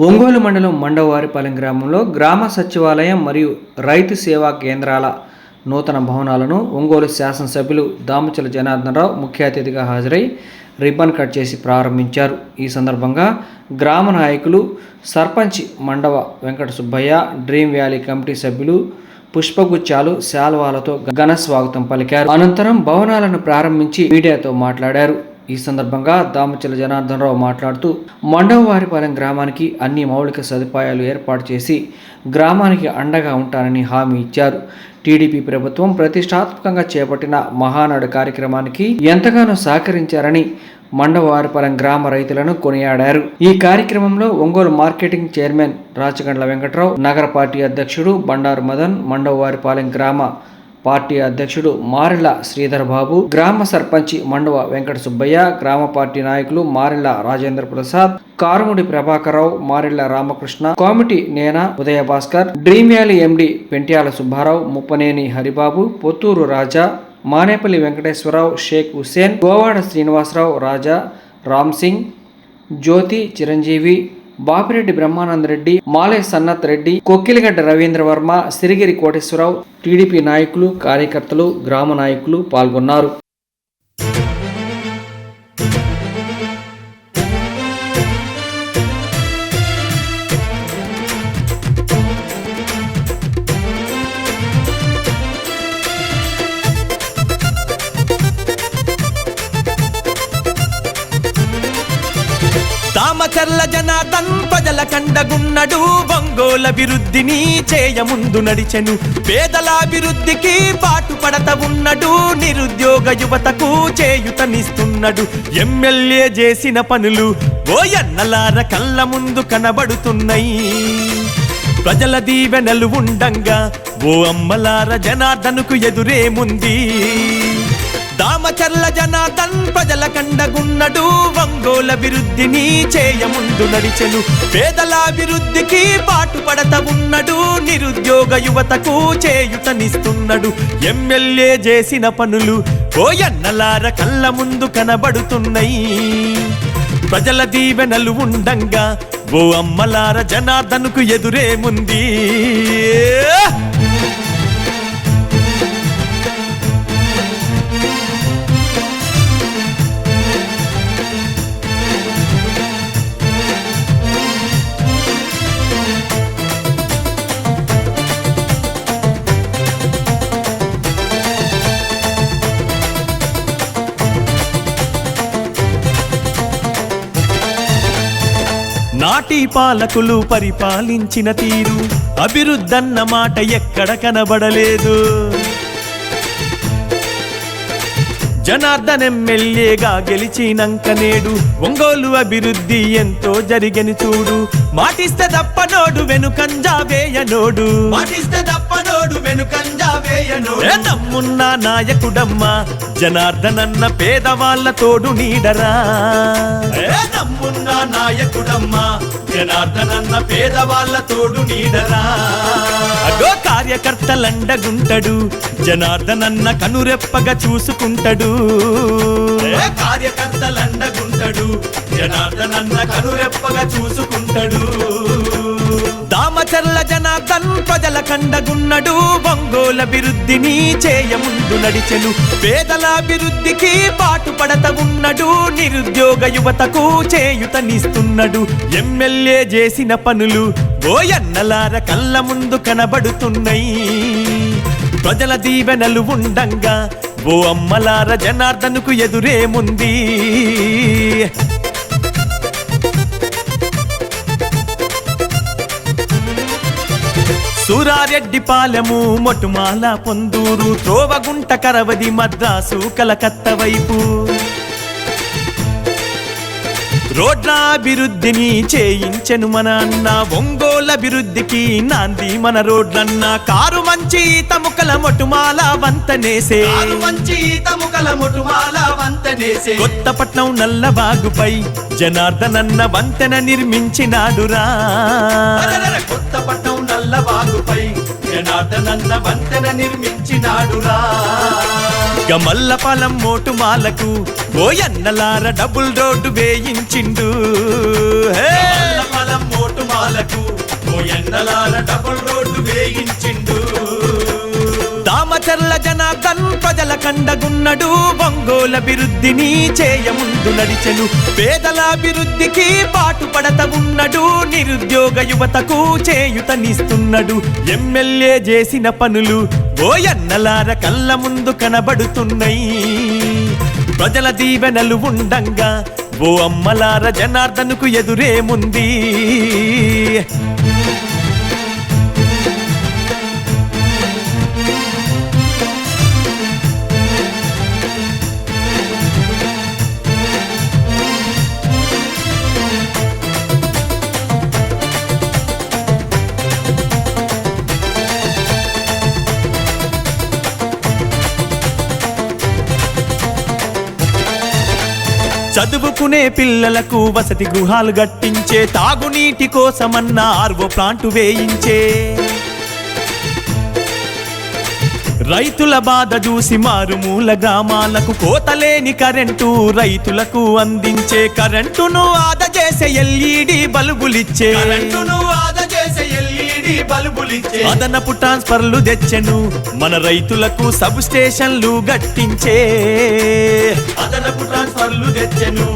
ఒంగోలు మండలం మండవారిపాలెం గ్రామంలో గ్రామ సచివాలయం మరియు రైతు సేవా కేంద్రాల నూతన భవనాలను ఒంగోలు శాసనసభ్యులు దామచల జనార్దనరావు ముఖ్య అతిథిగా హాజరై రిబ్బన్ కట్ చేసి ప్రారంభించారు. ఈ సందర్భంగా గ్రామ నాయకులు sarpanch Mandava Venkata Subbaiah dream valley committee సభ్యులు పుష్పగుచ్చాలు శాల్వాలతో ఘన స్వాగతం పలికారు. అనంతరం భవనాలను ప్రారంభించి మీడియాతో మాట్లాడారు. ఈ సందర్భంగా దామచల జనార్దనరావు మాట్లాడుతూ మండవవారిపాలెం గ్రామానికి అన్ని మౌలిక సదుపాయాలు ఏర్పాటు చేసి గ్రామానికి అండగా ఉంటానని హామీ ఇచ్చారు. టీడీపీ ప్రభుత్వం ప్రతిష్టాత్మకంగా చేపట్టిన మహానాడు కార్యక్రమానికి ఎంతగానో సహకరించారని మండవారిపాలెం గ్రామ రైతులను కొనియాడారు. ఈ కార్యక్రమంలో ఒంగోలు మార్కెటింగ్ చైర్మన్ రాచగండ్ల వెంకట్రావు నగర పార్టీ అధ్యక్షుడు బండారు మదన్ మండవారిపాలెం గ్రామ పార్టీ అధ్యక్షుడు మారెళ్ళ శ్రీధర్ బాబు గ్రామ సర్పంచి మండవ వెంకట సుబ్బయ్య గ్రామ పార్టీ నాయకులు మారెళ్ళ రాజేంద్ర ప్రసాద్ కారుముడి ప్రభాకరరావు మారెళ్ళ రామకృష్ణ కామిటీ నేన Udaya Bhaskar dream valley MD Pentyala Subbarao Muppaneni Haribabu Potturu Raja Manepalli Venkateswararao Sheikh Hussain Govada Srinivasarao Raja Ram Singh Jyothi Chiranjeevi Bapireddy Brahmanandareddy మాలే Sanath Reddy Kokkiligadda Ravindra Varma Sirigiri Koteswararao TDP నాయకులు కార్యకర్తలు గ్రామ నాయకులు పాల్గొన్నారు. చర్ల జనార్దన్ ప్రజల కండగున్నడు. ఒంగోల అభివృద్ధిని చేయముందు నడిచెను. పేదల అభివృద్ధికి పాటుపడత ఉన్నడు. నిరుద్యోగ యువతకు చేయుతనిస్తున్నాడు. ఎమ్మెల్యే చేసిన పనులు ఓ ఎన్నలార కళ్ళ ముందు కనబడుతున్నాయి. ప్రజల దీవెనలు ఉండంగా ఓ అమ్మలార జనార్దనుకు ఎదురేముంది దామచర్ల జనార్దన్ ప్రజల కండగున్నడు ఒంగోల అభివృద్ధిని చేయముందు నడిచెను. పేదల అభివృద్ధికి పాటుపడత ఉన్నడు నిరుద్యోగ యువతకు చేయుతనిస్తున్నడు. ఎమ్మెల్యే చేసిన పనులు ఓయన్నలార కళ్ళ ముందు కనబడుతున్నాయి. ప్రజల దీవెనలు ఉండంగా ఓ అమ్మలార జనార్దనుకు ఎదురేముంది నాటి పాలకులు పరిపాలించిన తీరు. అభివృద్ధన్న మాట ఎక్కడ కనబడలేదు. జనార్దన్ ఎమ్మెల్యేగా గెలిచినంక నేడు ఒంగోలు అభివృద్ధి ఎంతో జరిగని చూడు. మాటిస్తే తప్ప నోడు వెనుకంజా వేయనోడు మాటిస్తే తప్పనోడు వెనుకంజా నమ్మున్న నాయకుడమ్మా జనార్దనన్న పేదవాళ్ళ తోడు నీడరా. ఏ నమ్మున్న నాయకుడమ్మా జనార్దనన్న పేదవాళ్ళ తోడు నీడరా. అగో కార్యకర్తలండగుంటడు జనార్దనన్న కనురెప్పగా చూసుకుంటాడు. కార్యకర్తలండగుంటడు జనార్దనన్న కనురెప్పగా చూసుకుంటాడు. జనార్దన్ ప్రజల కండగున్నడు ఒంగోల అభివృద్ధిని చేయముందు నడిచెను. పేదల అభివృద్ధికి పాటుపడత ఉన్నడు నిరుద్యోగ యువతకు చేయుతనిస్తున్నడు. ఎమ్మెల్యే చేసిన పనులు ఓయన్నలార కళ్ళ ముందు కనబడుతున్నాయి. ప్రజల దీవెనలు ఉండంగా ఓ అమ్మలార జనార్దనుకు ఎదురేముంది సూరారెడ్డి పాలెము మొటుమాల పొందూరు త్రోవగుంట కరవది మద్రాసు కలకత్త వైపు. రోడ్ల అభివృద్ధిని చేయించెను మన అన్న ఒంగోలు అభివృద్ధికి నాంది మన రోడ్లన్న. కారు మంచి తముకల మొటుమాల వంతనేసే. మంచి తముకల ముటుమాల వంతనేసే. కొత్తపట్నం నల్లబాగుపై జనార్దనన్న వంతెన నిర్మించినాడురా. కొత్తపట్నం నల్లబాగుపై జనార్దనన్న వంతెన నిర్మించినాడురా. Gamallapalem మోటుమాలకు ఓయన్నలార double road వేయించిండు. హే! మల్లపలం మోటు సినిమాలకు ఓయన్నలాల డబుల్ రోడ్డు వేయించిండు. దామచర్ల జనార్దన్ ప్రజల కండగున్నడు ఒంగోల అభివృద్ధిని చేయముందు నడిచెను. పేదల అభివృద్ధికి పాటు ఉన్నడు నిరుద్యోగ యువతకు చేయుతనిస్తున్నడు. ఎమ్మెల్యే చేసిన పనులు ఓయన్నలార కళ్ళ ముందు కనబడుతున్నాయి. ప్రజల దీవెనలు ఉండంగా ఓ అమ్మలార జనార్దనుకు ఎదురేముంది చదువుకునే పిల్లలకు వసతి గృహాలు గట్టించే తాగునీటి కోసమన్న ఆర్వో ప్లాంటు వేయించే. రైతుల బాధ చూసి మారుమూల గ్రామాలకు కోతలేని కరెంటు రైతులకు అందించే. కరెంటును ఆదా చేసే ఎల్ఈడి బల్బులిచ్చే. కరెంటును ఆద చేసే ఎల్ఈడి బల్బులిచ్చే. అదనపు ట్రాన్స్ఫర్లు తెచ్చెను మన రైతులకు సబ్ స్టేషన్లు గట్టించే. అదనపు ట్రాన్స్ఫర్లు తెచ్చెను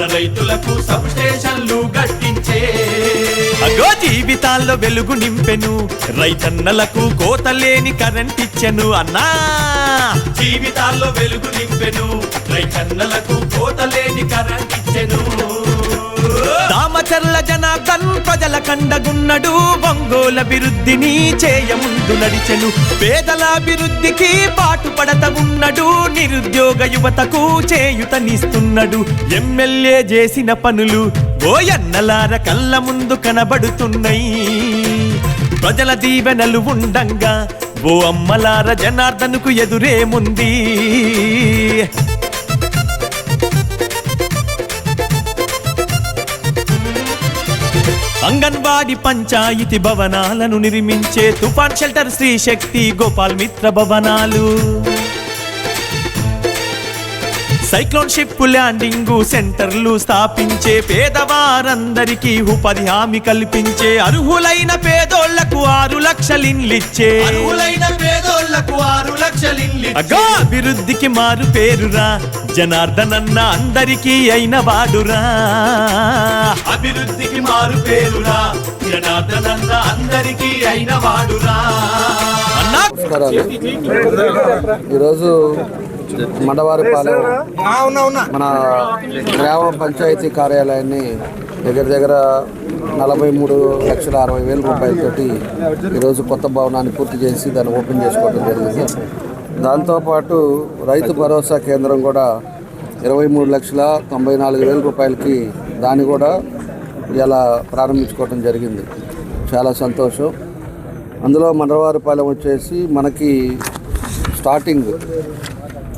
మన రైతులకు సబ్ స్టేషన్లు గట్టించే అగో జీవితాల్లో వెలుగు నింపెను రైతన్నలకు కోతలేని కరెంట్ ఇచ్చెను అన్నా. జీవితాల్లో వెలుగు నింపెను రైతన్నలకు కోతలేని కరెంట్ ఇచ్చెను. దామచర్ల జనార్దన్ ప్రజల కండగున్నడు ఒంగోల అభివృద్ధిని చేయముందు నడిచెను. పేదల అభివృద్ధికి పాటుపడత ఉన్నడు నిరుద్యోగ యువతకు చేయుతనిస్తున్నడు. ఎమ్మెల్యే చేసిన పనులు ఓయన్నలార కళ్ళ ముందు కనబడుతున్నాయి. ప్రజల దీవెనలు ఉండంగా ఓ అమ్మలార జనార్దనుకు ఎదురేముంది అంగన్వాడి పంచాయతీ భవనాలను నిర్మించే తుఫాన్ షెల్టర్ శ్రీ శక్తి గోపాల్ మిత్ర భవనాలు. సైక్లోన్ షిప్ ల్యాండింగ్ సెంటర్లు స్థాపించే పేదవారందరికీ ఉపాధి హామీ కల్పించే అర్హులైన పేదోళ్ళకు ఆరు లక్షలిన్లిచ్చే అర్హులైన పేదోళ్ళకు ఆరు లక్షలిల్లి అగా అభివృద్ధికి మారు పేరురా. జనార్దనన్న అందరికీ అయిన వాడురా. అభివృద్ధికి మారు పేరురా. జనార్దనన్న అందరికీ అయిన వాడురా. నమస్కారాలు. ఈరోజు మండవారిపాలెం మన గ్రామ పంచాయతీ కార్యాలయాన్ని దగ్గర దగ్గర నలభై మూడు లక్షల అరవై వేల రూపాయలతోటి ఈరోజు కొత్త భవనాన్ని పూర్తి చేసి దాన్ని ఓపెన్ చేసుకోవడం జరిగింది. దాంతోపాటు రైతు భరోసా కేంద్రం కూడా ఇరవై మూడు లక్షల తొంభై నాలుగు వేల రూపాయలకి దాన్ని కూడా ఇలా ప్రారంభించుకోవడం జరిగింది. చాలా సంతోషం. అందులో మండవారిపాలెం వచ్చేసి మనకి స్టార్టింగ్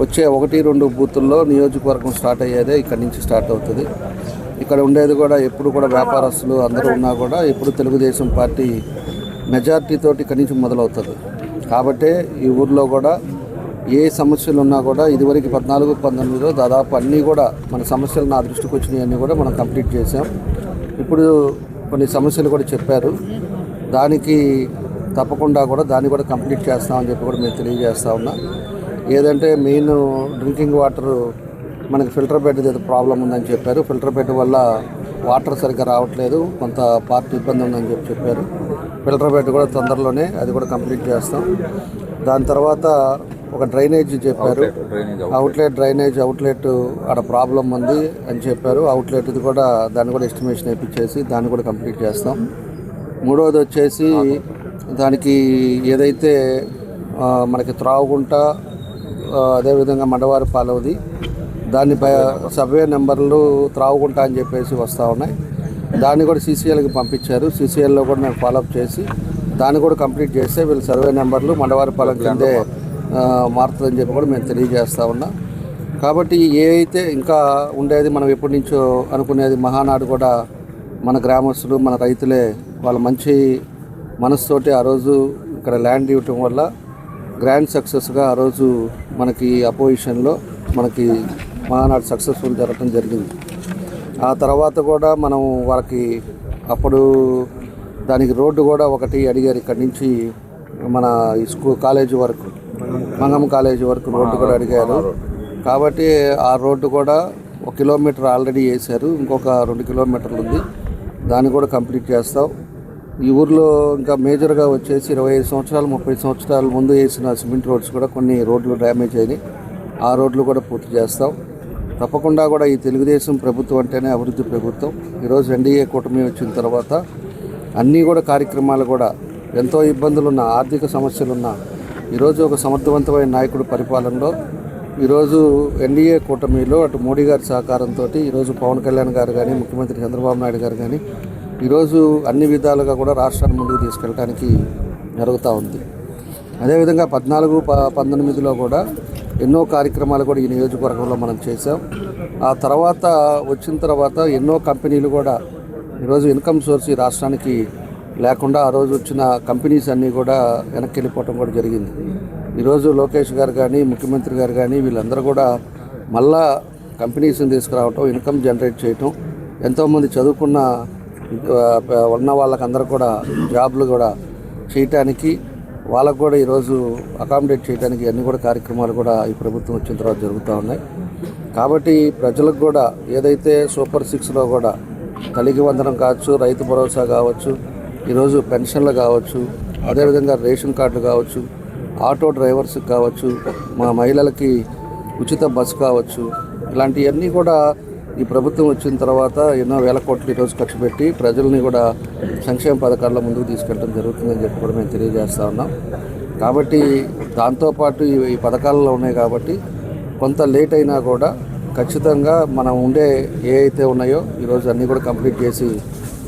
వచ్చే ఒకటి రెండు బూతుల్లో నియోజకవర్గం స్టార్ట్ అయ్యేదే ఇక్కడ నుంచి స్టార్ట్ అవుతుంది. ఇక్కడ ఉండేది కూడా ఎప్పుడు కూడా వ్యాపారస్తులు అందరూ ఉన్నా కూడా ఎప్పుడు తెలుగుదేశం పార్టీ మెజార్టీతో ఇక్కడి నుంచి మొదలవుతుంది. కాబట్టి ఈ ఊర్లో కూడా ఏ సమస్యలు ఉన్నా కూడా ఇదివరకు పద్నాలుగు పంతొమ్మిదిలో దాదాపు అన్నీ కూడా మన సమస్యలు నా దృష్టికి వచ్చినాయన్నీ కూడా మనం కంప్లీట్ చేసాం ఇప్పుడు కొన్ని సమస్యలు కూడా చెప్పారు. దానికి తప్పకుండా కూడా దాన్ని కూడా కంప్లీట్ చేస్తామని చెప్పి కూడా మేము తెలియజేస్తా ఉన్నా. ఏదంటే మెయిన్ డ్రింకింగ్ వాటర్ మనకి ఫిల్టర్ బెడ్ ఏదో ప్రాబ్లం ఉందని చెప్పారు. ఫిల్టర్ బెడ్ వల్ల వాటర్ సరిగ్గా రావట్లేదు. కొంత పార్ట్ ఇబ్బంది ఉందని చెప్పి చెప్పారు. ఫిల్టర్ బెడ్ కూడా తొందరలోనే అది కూడా కంప్లీట్ చేస్తాం. దాని తర్వాత ఒక డ్రైనేజ్ చెప్పారు. అవుట్లెట్ డ్రైనేజ్ అవుట్లెట్ ఆడ ప్రాబ్లం ఉంది అని చెప్పారు. అవుట్లెట్ ఇది కూడా దాన్ని కూడా ఎస్టిమేషన్ వేయించేసి దాన్ని కూడా కంప్లీట్ చేస్తాం. మూడవది వచ్చేసి దానికి ఏదైతే మనకి త్రావుగుంట ఆ, అదేవిధంగా మండవారి పాలవది. దాన్ని బ- సర్వే నెంబర్లు త్రాగుకుంటా అని చెప్పేసి వస్తూ ఉన్నాయి. దాన్ని కూడా సీసీఎల్కి పంపించారు. సీసీఎల్లో కూడా మేము ఫాలోఅప్ చేసి దాన్ని కూడా కంప్లీట్ చేస్తే వీళ్ళు సర్వే నెంబర్లు మండవారిపాలెం కిందే మారుతుందని చెప్పి కూడా మేము తెలియజేస్తూ ఉన్నాం. కాబట్టి ఏ అయితే ఇంకా ఉండేది మనం ఎప్పటి నుంచో అనుకునేది మహానాడు కూడా మన గ్రామస్తులు మన రైతులే వాళ్ళ మంచి మనసుతోటి ఆ రోజు ఇక్కడ ల్యాండ్ ఇవ్వటం వల్ల గ్రాండ్ సక్సెస్గా ఆ రోజు మనకి అపోజిషన్లో మనకి మహానాడు సక్సెస్ఫుల్ జరగడం జరిగింది. ఆ తర్వాత కూడా మనం వాళ్ళకి అప్పుడు దానికి రోడ్డు కూడా ఒకటి అడిగారు ఇక్కడి నుంచి మన స్కూల్ కాలేజీ వరకు మంగమ్మ కాలేజీ వరకు రోడ్డు కూడా అడిగారు. కాబట్టి ఆ రోడ్డు కూడా ఒక కిలోమీటర్ ఆల్రెడీ వేశారు. ఇంకొక రెండు కిలోమీటర్లు ఉంది. దాన్ని కూడా కంప్లీట్ చేస్తాం. ఈ ఊర్లో ఇంకా మేజర్గా వచ్చేసి ఇరవై ఐదు సంవత్సరాలు ముప్పై సంవత్సరాల ముందు వేసిన సిమెంట్ రోడ్స్ కూడా కొన్ని రోడ్లు డ్యామేజ్ అయినాయి. ఆ రోడ్లు కూడా పూర్తి చేస్తాం. తప్పకుండా కూడా ఈ తెలుగుదేశం ప్రభుత్వం అంటేనే అభివృద్ధి ప్రభుత్వం. ఈరోజు ఎన్డీఏ కూటమి వచ్చిన తర్వాత అన్నీ కూడా కార్యక్రమాలు కూడా ఎంతో ఇబ్బందులున్న ఆర్థిక సమస్యలున్న ఈరోజు ఒక సమర్థవంతమైన నాయకుడు పరిపాలనలో ఈరోజు ఎన్డీఏ కూటమిలో అటు మోడీ గారి సహకారంతో ఈరోజు పవన్ కళ్యాణ్ గారు కానీ ముఖ్యమంత్రి చంద్రబాబు నాయుడు గారు కానీ ఈరోజు అన్ని విధాలుగా కూడా రాష్ట్రాన్ని ముందుకు తీసుకెళ్ళడానికి జరుగుతూ ఉంది. అదేవిధంగా పద్నాలుగు ప పంతొమ్మిదిలో కూడా ఎన్నో కార్యక్రమాలు కూడా ఈ నియోజకవర్గంలో మనం చేసాం ఆ తర్వాత వచ్చిన తర్వాత ఎన్నో కంపెనీలు కూడా ఈరోజు ఇన్కమ్ సోర్స్ ఈ రాష్ట్రానికి లేకుండా ఆ రోజు వచ్చిన కంపెనీస్ అన్నీ కూడా వెనక్కి వెళ్ళిపోవటం కూడా జరిగింది. ఈరోజు లోకేష్ గారు కానీ ముఖ్యమంత్రి గారు కానీ వీళ్ళందరూ కూడా మళ్ళా కంపెనీస్ని తీసుకురావటం ఇన్కమ్ జనరేట్ చేయటం ఎంతోమంది చదువుకున్న ఉన్న వాళ్ళకందరూ కూడా జాబ్లు కూడా చేయటానికి వాళ్ళకు కూడా ఈరోజు అకామిడేట్ చేయడానికి అన్ని కూడా కార్యక్రమాలు కూడా ఈ ప్రభుత్వం వచ్చిన తర్వాత జరుగుతూ ఉన్నాయి. కాబట్టి ప్రజలకు కూడా ఏదైతే సూపర్ సిక్స్లో కూడా తల్లికి వందనం కావచ్చు రైతు భరోసా కావచ్చు ఈరోజు పెన్షన్లు కావచ్చు అదేవిధంగా రేషన్ కార్డులు కావచ్చు ఆటో డ్రైవర్స్కి కావచ్చు మా మహిళలకి ఉచిత బస్సు కావచ్చు ఇలాంటివన్నీ కూడా ఈ ప్రభుత్వం వచ్చిన తర్వాత ఎన్నో వేల కోట్లు ఈరోజు ఖర్చు పెట్టి ప్రజల్ని కూడా సంక్షేమ పథకాల్లో ముందుకు తీసుకెళ్ళడం జరుగుతుందని చెప్పి కూడా మేము తెలియజేస్తా ఉన్నాం. కాబట్టి దాంతోపాటు ఈ ఈ పథకాలలో ఉన్నాయి కాబట్టి కొంత లేట్ అయినా కూడా ఖచ్చితంగా మనం ఉండే ఏ అయితే ఉన్నాయో ఈరోజు అన్నీ కూడా కంప్లీట్ చేసి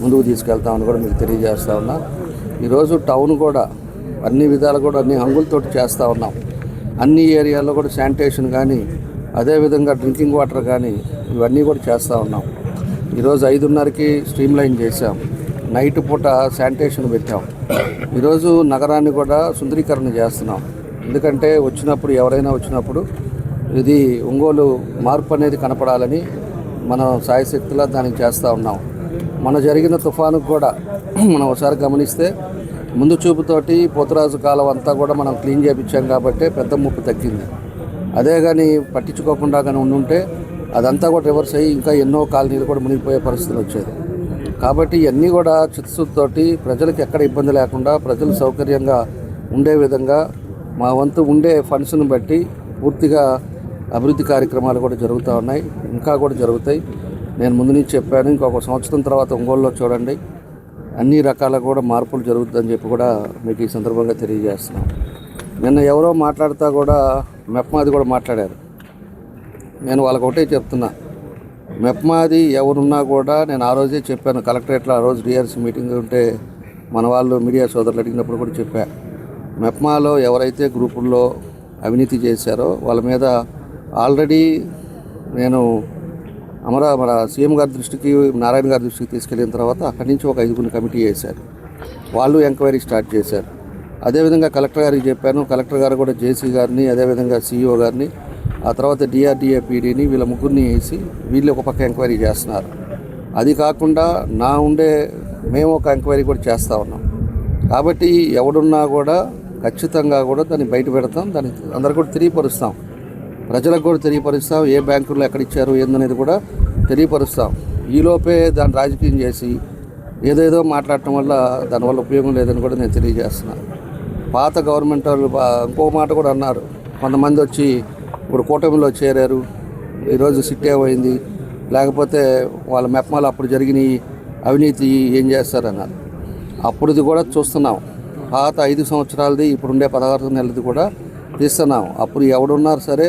ముందుకు తీసుకెళ్తామని కూడా మీకు తెలియజేస్తూ ఉన్నా. ఈరోజు టౌన్ కూడా అన్ని విధాలు కూడా అన్ని హంగులతోటి చేస్తూ ఉన్నాం. అన్ని ఏరియాల్లో కూడా శానిటేషన్ కానీ అదేవిధంగా డ్రింకింగ్ వాటర్ కానీ ఇవన్నీ కూడా చేస్తూ ఉన్నాం. ఈరోజు ఐదున్నరకి స్ట్రీమ్ లైన్ చేసాం నైట్ పూట శానిటేషన్ పెట్టాం. ఈరోజు నగరాన్ని కూడా సుందరీకరణ చేస్తున్నాం. ఎందుకంటే వచ్చినప్పుడు ఎవరైనా వచ్చినప్పుడు ఇది ఒంగోలు మార్పు అనేది కనపడాలని మనం సాయశక్తిలా దానికి చేస్తూ ఉన్నాం. మన జరిగిన తుఫానుకు కూడా మనం ఒకసారి గమనిస్తే ముందు చూపుతోటి పోతురాజు కాలం అంతా కూడా మనం క్లీన్ చేయించాం కాబట్టి పెద్ద ముప్పు తగ్గింది. అదే కానీ పట్టించుకోకుండా కానీ ఉండుంటే అదంతా కూడా రివర్స్ అయ్యి ఇంకా ఎన్నో కాలనీలు కూడా మునిగిపోయే పరిస్థితులు వచ్చేది. కాబట్టి ఇవన్నీ కూడా చిత్తశుద్ధితోటి ప్రజలకు ఎక్కడ ఇబ్బంది లేకుండా ప్రజలు సౌకర్యంగా ఉండే విధంగా మా వంతు ఉండే ఫండ్స్ని బట్టి పూర్తిగా అభివృద్ధి కార్యక్రమాలు కూడా జరుగుతూ ఉన్నాయి ఇంకా కూడా జరుగుతాయి. నేను ముందు నుంచి చెప్పాను ఇంకొక సంవత్సరం తర్వాత ఒంగోలులో చూడండి. అన్ని రకాల కూడా మార్పులు జరుగుతుందని చెప్పి కూడా మీకు ఈ సందర్భంగా తెలియజేస్తున్నాను. నిన్న ఎవరో మాట్లాడుతా కూడా మెప్మాది కూడా మాట్లాడారు. నేను వాళ్ళకి ఒకటే చెప్తున్నా. మెప్మాది ఎవరున్నా కూడా నేను ఆ రోజే చెప్పాను. కలెక్టరేట్లో ఆ రోజు డిఆర్సీ మీటింగ్ ఉంటే మన వాళ్ళు మీడియా సోదరులు అడిగినప్పుడు కూడా చెప్పా. మెప్మాలో ఎవరైతే గ్రూపుల్లో అవినీతి చేశారో వాళ్ళ మీద ఆల్రెడీ నేను అమర మన సీఎం గారి దృష్టికి నారాయణ గారి దృష్టికి తీసుకెళ్ళిన తర్వాత అక్కడి నుంచి ఒక ఐదుగురిని కమిటీ చేశారు వాళ్ళు ఎంక్వైరీ స్టార్ట్ చేశారు. అదేవిధంగా కలెక్టర్ గారికి చెప్పాను. కలెక్టర్ గారు కూడా జేసీ గారిని అదేవిధంగా సీఈఓ గారిని ఆ తర్వాత డిఆర్డిఏ పీడీని వీళ్ళ ముగ్గురిని వేసి వీళ్ళు ఒక పక్క ఎంక్వైరీ చేస్తున్నారు. అది కాకుండా నా ఉండే మేము ఒక ఎంక్వైరీ కూడా చేస్తూ ఉన్నాం. కాబట్టి ఎవడున్నా కూడా ఖచ్చితంగా కూడా దాన్ని బయట పెడతాం. దాన్ని అందరు కూడా తెలియపరుస్తాం. ప్రజలకు కూడా తెలియపరుస్తాం. ఏ బ్యాంకుల్లో ఎక్కడ ఇచ్చారు ఏందనేది కూడా తెలియపరుస్తాం. ఈలోపే దాన్ని రాజకీయం చేసి ఏదేదో మాట్లాడటం వల్ల దానివల్ల ఉపయోగం లేదని కూడా నేను తెలియజేస్తున్నాను. పాత గవర్నమెంట్ వాళ్ళు ఇంకో మాట కూడా అన్నారు. కొంతమంది వచ్చి ఇప్పుడు కూటమిలో చేరారు. ఈరోజు సిట్ ఏమైంది లేకపోతే వాళ్ళ మెప్మాలు అప్పుడు జరిగిన అవినీతి ఏం చేస్తారన్నారు. అప్పుడుది కూడా చూస్తున్నాం. పాత ఐదు సంవత్సరాలది ఇప్పుడుండే పదహారు నెలది కూడా తీస్తున్నాం. అప్పుడు ఎవడున్నారు సరే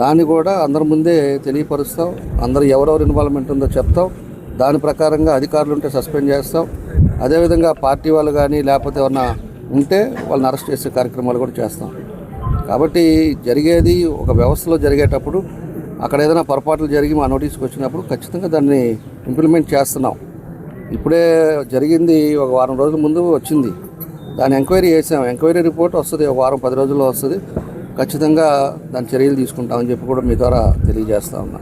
దాన్ని కూడా అందరి ముందే తెలియపరుస్తాం. అందరు ఎవరెవరు ఇన్వాల్వ్మెంట్ ఉందో చెప్తాం. దాని ప్రకారంగా అధికారులు ఉంటే సస్పెండ్ చేస్తాం. అదేవిధంగా పార్టీ వాళ్ళు కానీ లేకపోతే ఏమన్నా ఉంటే వాళ్ళని అరెస్ట్ చేసే కార్యక్రమాలు కూడా చేస్తాం. కాబట్టి జరిగేది ఒక వ్యవస్థలో జరిగేటప్పుడు అక్కడ ఏదైనా పొరపాట్లు జరిగి మా నోటీస్కి వచ్చినప్పుడు ఖచ్చితంగా దాన్ని ఇంప్లిమెంట్ చేస్తున్నాం. ఇప్పుడే జరిగింది ఒక వారం రోజుల ముందు వచ్చింది. దాన్ని ఎంక్వైరీ చేసాం. ఎంక్వైరీ రిపోర్ట్ వస్తుంది ఒక వారం పది రోజుల్లో వస్తుంది. ఖచ్చితంగా దాని చర్యలు తీసుకుంటామని చెప్పి కూడా మీ ద్వారా తెలియజేస్తా ఉన్నా.